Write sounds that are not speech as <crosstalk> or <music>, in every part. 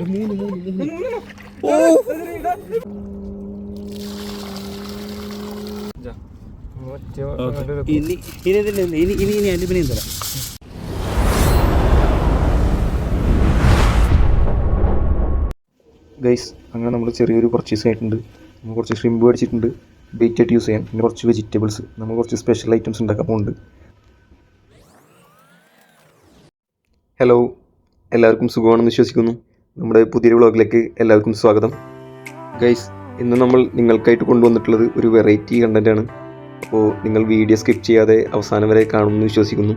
ഇനി ഇനി ഇതില്ല, ഇനി ഇനി ഇനി അലുമിനിയം തരാം. ഗൈസ് അങ്ങനെ നമ്മൾ ചെറിയൊരു പർച്ചേസ് ആയിട്ടുണ്ട്. നമ്മൾ കുറച്ച് ഷ്രിമ്പ് മേടിച്ചിട്ടുണ്ട്. ബേറ്റ് ആയിട്ട് യൂസ് ചെയ്യാൻ. പിന്നെ കുറച്ച് വെജിറ്റബിൾസ് നമ്മൾ കുറച്ച് സ്പെഷ്യൽ ഐറ്റംസ് ഉണ്ടാക്കാൻ പോകുന്നുണ്ട് ഹലോ എല്ലാവർക്കും സുഖമാണെന്ന് വിശ്വസിക്കുന്നു. നമ്മുടെ പുതിയൊരു വ്ളോഗിലേക്ക് എല്ലാവർക്കും സ്വാഗതം. ഗൈസ് ഇന്ന് നമ്മൾ നിങ്ങൾക്കായിട്ട് കൊണ്ടുവന്നിട്ടുള്ളത് ഒരു വെറൈറ്റി കണ്ടന്റ് ആണ്. അപ്പോൾ നിങ്ങൾ വീഡിയോ സ്കിപ്പ് ചെയ്യാതെ അവസാനം വരെ കാണുമെന്ന് വിശ്വസിക്കുന്നു.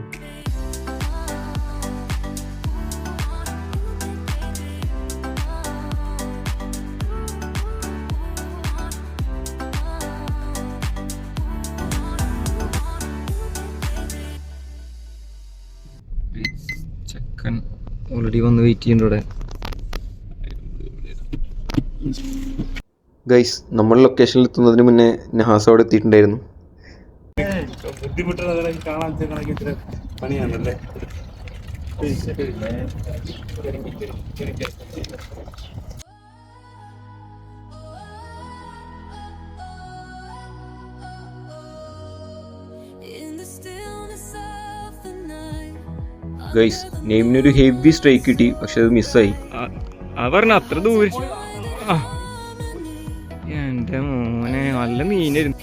ചെക്കൻ ഓൾറെഡി വന്ന് വെയിറ്റ് ചെയ്യുന്നുണ്ട് ഇവിടെ. ഗൈസ് നമ്മൾ ലൊക്കേഷനിൽ എത്തുന്നതിന് മുന്നേ നഹാസ് അവിടെ എത്തിയിട്ടുണ്ടായിരുന്നു ഗൈസ് നെയ്മിനൊരു ഹെവി സ്ട്രൈക്ക് കിട്ടി പക്ഷെ അത് മിസ്സായി പറഞ്ഞ അത്ര ദൂരം ആ. And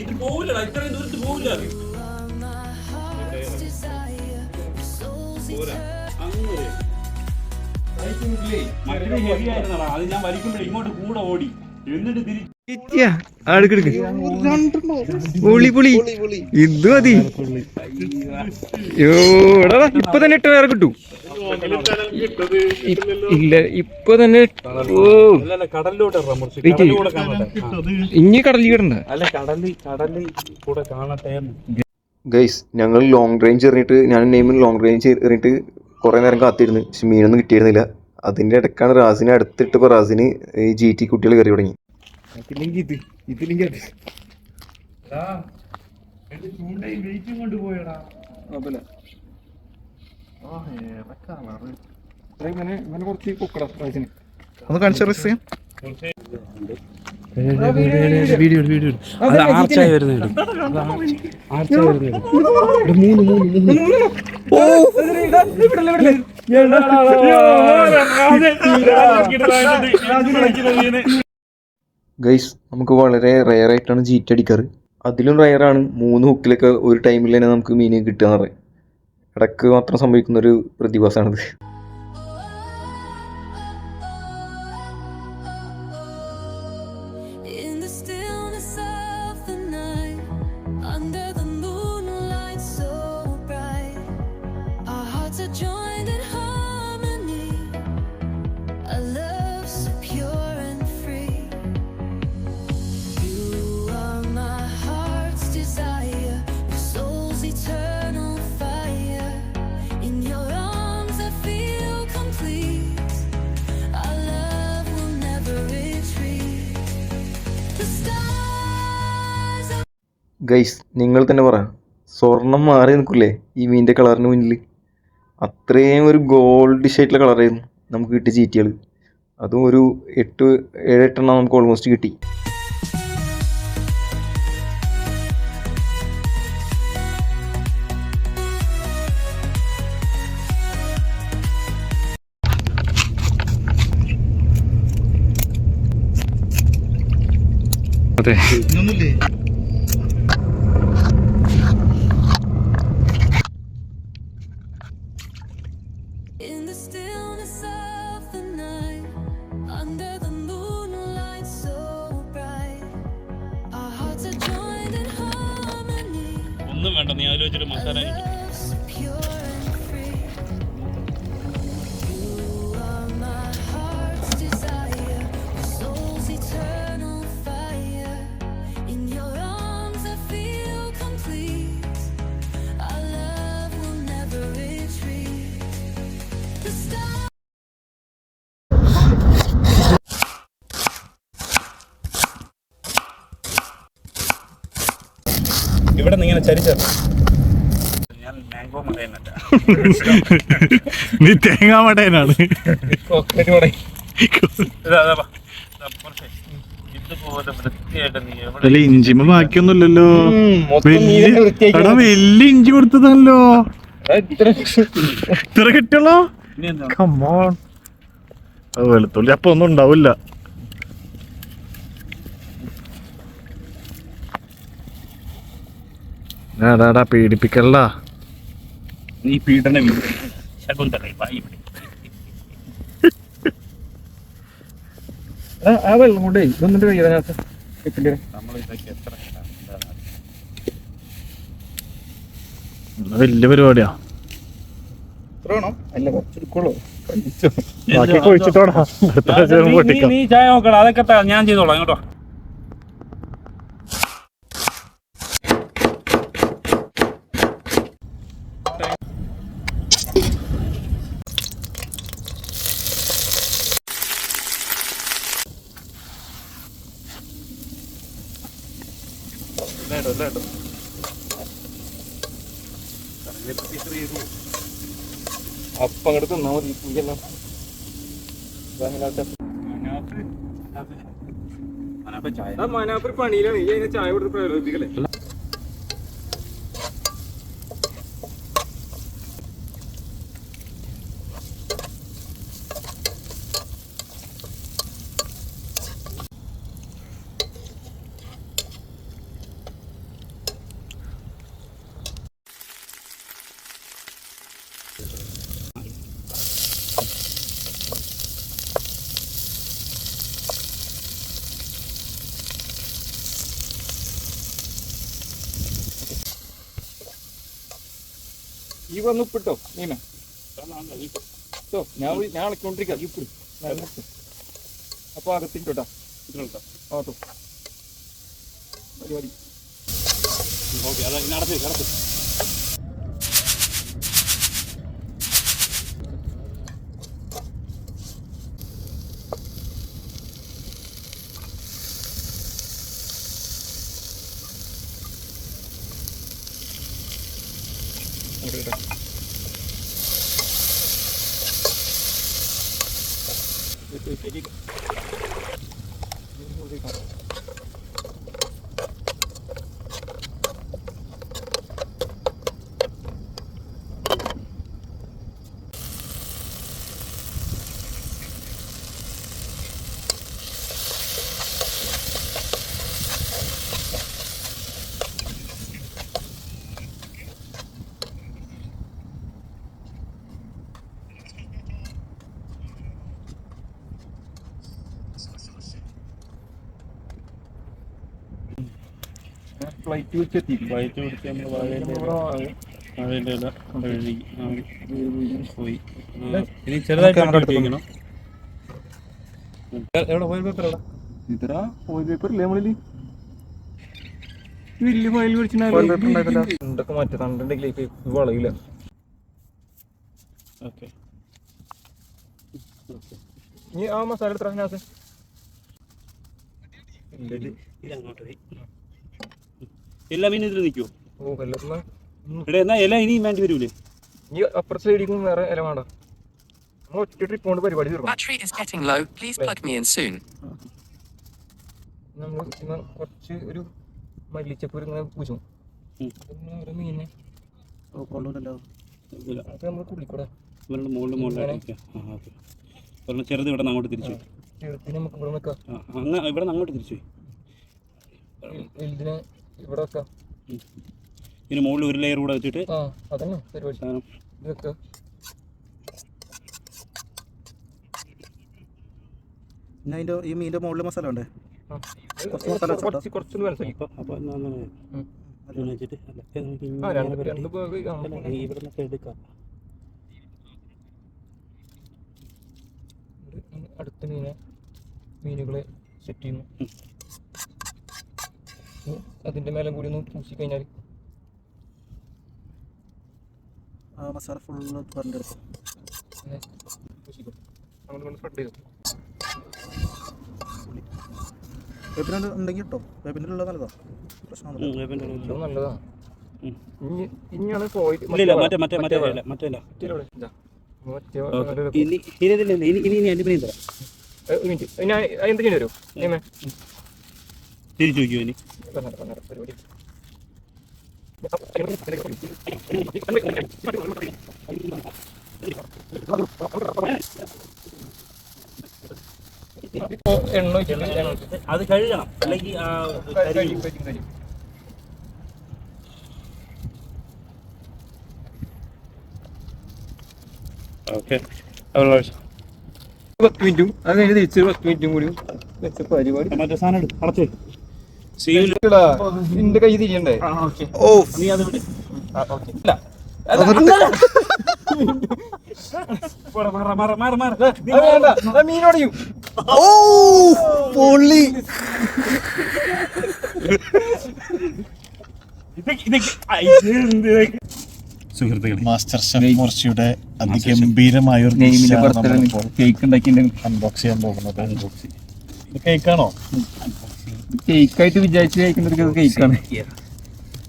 ഇത് പോവില്ല ഇത്രയും ദൂരത്ത് മറ്റൊരു ഹെവി ആയിരുന്നടാ. അത് ഞാൻ വലിക്കുമ്പോഴേ ഇങ്ങോട്ട് കൂടെ ഓടി. എന്നിട്ട് തിരിച്ച് പൊളി ഇത് മതി. എടാ, ഇപ്പൊ തന്നെ ഇട്ട് വേറെ കിട്ടൂ. ഇല്ല ഇപ്പൊ തന്നെ ഇനി കടലിൽ കിടണ്ട. ഗൈസ് ഞങ്ങൾ ലോങ് റേഞ്ച് എറിഞ്ഞിട്ട് ഞാൻ നെയ്മിൽ ലോങ് റേഞ്ച് എറിഞ്ഞിട്ട് കുറെ നേരം കാത്തിരുന്നു. പക്ഷെ മീനൊന്നും കിട്ടിയിരുന്നില്ല. അതിന്റെ ഇടക്കാണ് റാസിനെ അടുത്തിട്ടപ്പോൾ റാസിന് ജി ടി കുട്ടികൾ കയറി തുടങ്ങി. ഇതില്ലെങ്കിൽ ഇത് ഇതില്ലെങ്കിൽ അത് ചൂണ്ടയും വെയിറ്റും കൊണ്ട് പോയടാ ഇങ്ങനെ ഇങ്ങനെ കുറച്ച് പൊക്കട പ്രാവശ്യം ഒന്ന് കാണിച്ച റിസ് വീഡിയോ വീഡിയോ അത് ആർച്ചായി വരുന്നത് ആർച്ചായി വരുന്നത് ഗൈസ് നമുക്ക് വളരെ റെയർ ആയിട്ടാണ് ചീറ്റ് അടിക്കാറ്. അതിലും റെയറാണ് മൂന്ന് ഹുക്കിലൊക്കെ ഒരു ടൈമിൽ തന്നെ നമുക്ക് മീൻ കിട്ടുക എന്ന് പറയും. ഇടയ്ക്ക് മാത്രം സംഭവിക്കുന്ന ഒരു പ്രതിഭാസമാണിത്. ഗൈസ് നിങ്ങൾ തന്നെ പറ. സ്വർണം മാറി നിൽക്കില്ലേ ഈ മീന്റെ കളറിന് മുന്നിൽ അത്രയും ഒരു ഗോൾഡിഷ് ആയിട്ടുള്ള കളറായിരുന്നു നമുക്ക് കിട്ടിയ ചീറ്റികൾ അതും ഒരു എട്ട് ഏഴെട്ടെണ്ണം നമുക്ക് ഓൾമോസ്റ്റ് കിട്ടി. Harmony. ഒന്നും വേണ്ട നീ ആലോചിച്ചിട്ട് മസാല ഇവിടെ നിന്ന് ഇങ്ങനെ ചരിച്ച മാംഗോ മടയനല്ല. <laughs> നീ തേങ്ങാ മടയനാണ്. അല്ല ഇഞ്ചിമ ബാക്കിയൊന്നുമില്ലല്ലോ. വലിയ എടാ വലിയ ഇഞ്ചി കൊടുത്തതല്ലോ ഇത്ര കമ്മോൺ വെളുത്തുള്ളി. അപ്പൊ ഒന്നും ഉണ്ടാവില്ല. ഡാടാ പേടിപ്പിക്കല്ല നീ പീഡന ആ വെള്ളം കൊണ്ടേ ഇതൊന്നിട്ട്. വലിയ പരിപാടിയാ? അല്ല കുറച്ചെടുക്കുള്ളൂ ബാക്കി കൊഴിച്ചിട്ടോടാ അടുത്ത ആ, പ്രാവശ്യം നീ- പൊട്ടിക്കാം നീ- നീ ചായ നോക്കണം അതൊക്കെ ത- ചെയ്തോളാം കേട്ടോ. അപ്പം അങ്ങോട്ട് തിന്നാ മതി മനാപ്പുരി പണിയിലാണ്. ഈ അതിന് ചായ കൊടുത്ത് പ്രലോഭിക്കല്ലേ ഈ വന്ന് ഉപ്പിട്ടോ ട്ടോ, ഞാൻ ഞാൻ അളക്കൊണ്ടിരിക്കാം ഈ ഉപ്പിട്. അപ്പൊ അകത്തിട്ടോട്ടാ ആട്ടോ പരിപാടി. ഓക്കെ അതാ നടത്തി നടത്തി അങ്ങോട്ട് ഇടാം. ഇത് ശരി. ഇത് കാണാം. ഞാൻ ഫ്ലൈറ്റ് വെച്ചെത്തി ഫ്ലൈറ്റ് പിടിച്ച് നമ്മൾ വാഴേന്റെ ഇല കഴുകി പോയി. ഇനി ചെറുതായിട്ട് വെക്കണം എവിടെ ഫോയിൽ പേപ്പർ എവിടെ? ഇതരാ ഫോയിൽ പേപ്പർ ഇല്ലേ നമ്മളിൽ? വലിയ ഫയൽ. എന്തൊക്കെ മാറ്റി? തണ്ടുണ്ടെങ്കിൽ ഇത് വളയില്ല ഓക്കെ. ഇനി ആ മസാല എടുത്ത അതിനകത്ത് അങ്ങോട്ട് പോയി. എല്ലാ മീനും ഇതിൽ നിൽക്കുമോ ഓ എടാ എന്നാ ഇല ഇനിയും വേണ്ടി വരൂലേ? ഈ അപ്പുറത്തെ സൈഡിൽ വേറെ ഇല വേണ്ട. നമ്മൾ ഒറ്റ ട്രിപ്പ് കൊണ്ട് പരിപാടി തീർക്കും Battery is getting low. Please plug me in soon. നമ്മൾ ഇന്ന് കുറച്ച് ഒരു മല്ലിച്ചപ്പൂര് ഇങ്ങനെ പൂശും. ഉം. മീനെ. ഇതില്ല അത് നമ്മൾ കുളിക്കൂടെ ഇവരുടെ മുകളിൽ മുകളിലായിട്ട് ആ ഓക്കെ. ഒരെണ്ണം ചെറുത് ഇവിടെ നിന്ന് അങ്ങോട്ട് തിരിച്ചു നമുക്ക് ഇവിടെ വെക്കാം ആ അങ്ങ് ഇവിടെ നിന്ന് അങ്ങോട്ട് തിരിച്ചു വലുതിനെ ഇവിടെ വെക്കാം ഇതിന് മുകളിൽ ഒരു ലെയർ കൂടെ വെച്ചിട്ട് ആ അതന്നെ പരിപാടി. സാധനം. ഇത് വെക്കാം പിന്നെ അതിന്റെ ഈ മീന്റെ മുകളിൽ മസാല ഉണ്ട് കുറച്ച് മസാല. കുറച്ച് അപ്പോൾ എടുക്കാം. അടുത്ത മീനെ മീനുകളെ സെറ്റ് ചെയ്യുന്നു. ഇനി അതിന്റെ മേലെ കൂടി ഒന്ന് പൂശി കഴിഞ്ഞാൽ ആ മസാല ഫുള്ള് പറഞ്ഞെടുക്കും ഇനി ഇനി ഇനി ഇനി സ്പ്രെഡ് ചെയ്തു വേപ്പിനുണ്ട് ഉണ്ടെങ്കിൽ ഇനി വേപ്പിന്റെ ഇനി നല്ലതാ ഇനി ഇനി ഇനി ഇനി ഇനി നല്ലതാ ഇനി ഇനിയാണ് പോയിട്ട് ഇല്ല മറ്റേ മറ്റേ മറ്റേ ഇനി മറ്റേ ഇല്ല. ഇനി ഇനി ഇനി ഇനി ഇനി ഇനി ഇനി ഇനി ഇനി ഇനി ഇനി ഇനി ഇനി ഒരു മിനിറ്റ് ഞാൻ എന്ത് ചെയ്യേണ്ടി വരും ഒഴിച്ചിട്ട് നോക്കിയോ ഇനി അത് കഴുകണം. അല്ലെങ്കിൽ. ഓക്കെ. പത്ത് മിനിറ്റും അത് കഴിഞ്ഞ് തിരിച്ച് പത്ത് മിനിറ്റും കൂടി വെച്ച പരിപാടി. മറ്റേ സാധനം അടച്ചു നിന്റെ കൈ തിരിയണ്ടേ? ഓ നീ അത് വിട്. ഇല്ല. മീനോടെയും ഓ പൊള്ളി. മാസ്റ്റർ ഷെഫ് മോർച്ചിയുടെ അതിഗംഭീരമായ ഒരു കേക്ക് ഉണ്ടാക്കി അൺബോക്സ് ചെയ്യാൻ പോകുന്നത്. കേക്കാണോ കേക്ക് ആയിട്ട് വിചാരിച്ച് കഴിക്കുന്നത് കേക്കാണ്.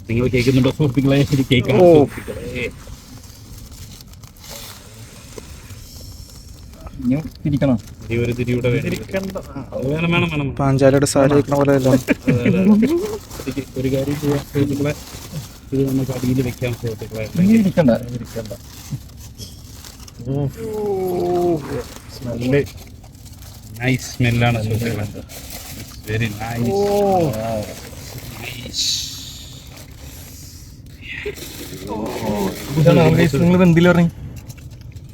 നിങ്ങൾ കേൾക്കുന്നുണ്ടോ സുഹൃത്തുക്കളെ? കേൾക്കണം തിരിക്കണം? പാഞ്ചാലിയുടെ സാരി പോലെ. ഒരു- കാര്യം ചെയ്യാം സുഹൃത്തുക്കളെ. ഇത് നമുക്ക് അടിയിൽ വെക്കാം സുഹൃത്തുക്കളെ. ഇരിക്കണ്ട സ്മെല്ല്. നൈസ് സ്മെല്ലാണ് സുഹൃത്തുക്കളെ. Very nice. Oh. Wow.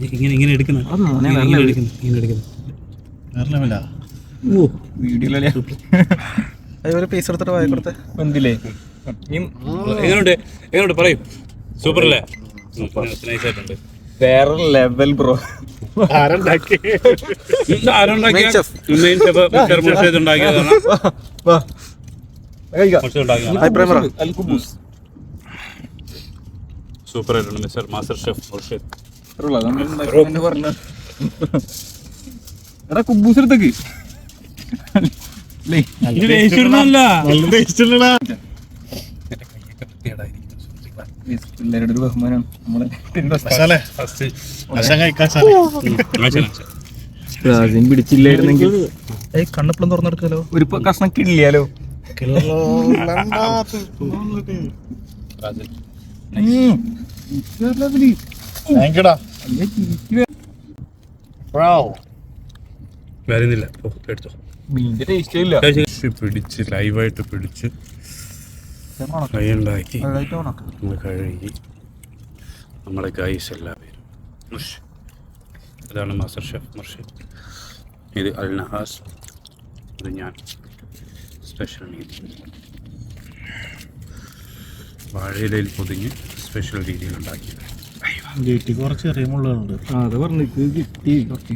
ഇങ്ങനെ ഇങ്ങനെ എടുക്കണം ഇങ്ങനെ ഇങ്ങനെ എടുക്കണം ഇങ്ങനെ എടുക്കണം വേറെ ലെവലാ? ഓ. വീഡിയോയിലല്ലേ അതുപോലെ പീസ് എടുത്തിട്ട് വായി കൊടുത്ത് എന്തില്ലേ ഇനി എങ്ങനെയുണ്ട് എങ്ങനെയുണ്ട് പറയൂ. സൂപ്പർ അല്ലേ? വേറെ ലെവൽ ബ്രോ. സൂപ്പർ ആയിട്ടുണ്ട് മിസ്റ്റർ മാസ്റ്റർ ഷെഫ് മുർഷിദ്. പറഞ്ഞു എടാ കുബൂസ് എടുത്തേക്ക്. അല്ലേ പിള്ളേരുടെ ഒരു ബഹുമാനം. നമ്മളെ പ്രാവശ്യം പിടിച്ചില്ലായിരുന്നെങ്കിൽ ഏയ് കണ്ണപ്പളം തുറന്നെടുക്കലോ? ഒരു കഷ്ണം കിള്ളിയാലോ? വരുന്നില്ല പിടിച്ച് ലൈവായിട്ട് പിടിച്ച്. കൈ ഉണ്ടാക്കി നമ്മൾ കഴുകി. നമ്മുടെ ഗൈസ് എല്ലാവരും. മുർഷ്. ഇതാണ് മാസ്റ്റർ ഷെഫ് മുർഷി. ഇത് അൽ നഹാസ്. ഇത് ഞാൻ. സ്പെഷ്യൽ രീതി വാഴയിലയിൽ പൊതിഞ്ഞ് സ്പെഷ്യൽ രീതിയിൽ ഉണ്ടാക്കിയത്. വീട്ടിൽ കുറച്ച് ചെറിയ മുള്ളുകളുണ്ട്. അത് പറഞ്ഞു കിട്ടി കുറച്ച്